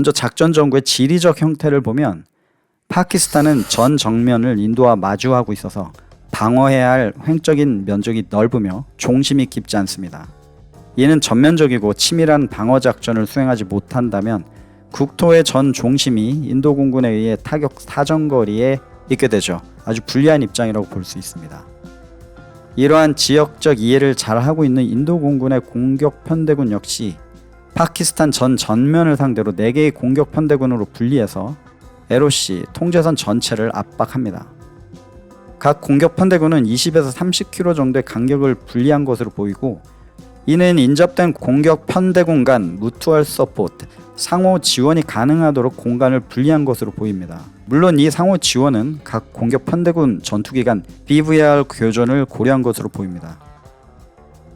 먼저 작전 전구의 지리적 형태를 보면 파키스탄은 전 정면을 인도와 마주하고 있어서 방어해야 할 횡적인 면적이 넓으며 종심이 깊지 않습니다. 이는 전면적이고 치밀한 방어 작전을 수행하지 못한다면 국토의 전 종심이 인도 공군에 의해 타격 사정거리에 있게 되죠. 아주 불리한 입장이라고 볼 수 있습니다. 이러한 지역적 이해를 잘 하고 있는 인도 공군의 공격 편대군 역시 파키스탄 전 전면을 상대로 4개의 공격 편대군으로 분리해서 LOC 통제선 전체를 압박합니다. 각 공격 편대군은 20에서 30km 정도의 간격을 분리한 것으로 보이고 이는 인접된 공격 편대군 간 무투얼 서포트 상호 지원이 가능하도록 공간을 분리한 것으로 보입니다. 물론 이 상호 지원은 각 공격 편대군 전투기 간 BVR 교전을 고려한 것으로 보입니다.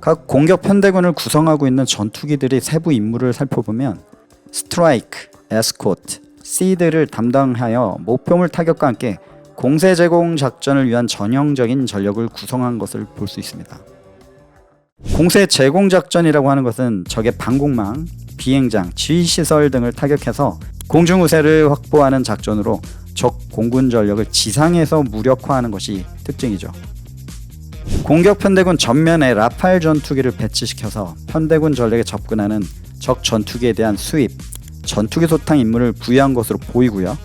각 공격 편대군을 구성하고 있는 전투기들의 세부 임무를 살펴보면 스트라이크, 에스코트, 시드를 담당하여 목표물 타격과 함께 공세 제공 작전을 위한 전형적인 전력을 구성한 것을 볼 수 있습니다. 공세 제공 작전이라고 하는 것은 적의 방공망, 비행장, 지휘 시설 등을 타격해서 공중 우세를 확보하는 작전으로 적 공군 전력을 지상에서 무력화하는 것이 특징이죠. 공격 편대군 전면에 라팔 전투기를 배치시켜서 편대군 전력에 접근하는 적 전투기에 대한 수입, 전투기 소탕 임무를 부여한 것으로 보이고요.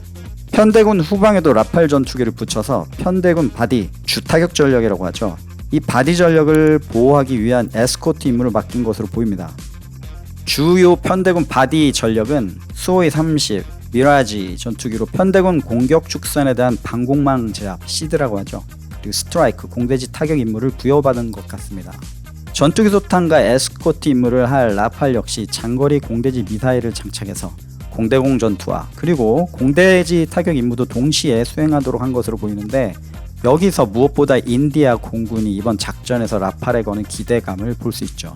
편대군 후방에도 라팔 전투기를 붙여서 편대군 바디 주타격 전력이라고 하죠. 이 바디 전력을 보호하기 위한 에스코트 임무를 맡긴 것으로 보입니다. 주요 편대군 바디 전력은 수호이 30, 미라지 전투기로 편대군 공격 축선에 대한 방공망 제압 시드라고 하죠. 그리고 스트라이크 공대지 타격 임무를 부여받은 것 같습니다. 전투기 소탕과 에스코트 임무를 할 라팔 역시 장거리 공대지 미사일을 장착해서 공대공 전투와 그리고 공대지 타격 임무도 동시에 수행하도록 한 것으로 보이는데 여기서 무엇보다 인디아 공군이 이번 작전에서 라팔에 거는 기대감을 볼 수 있죠.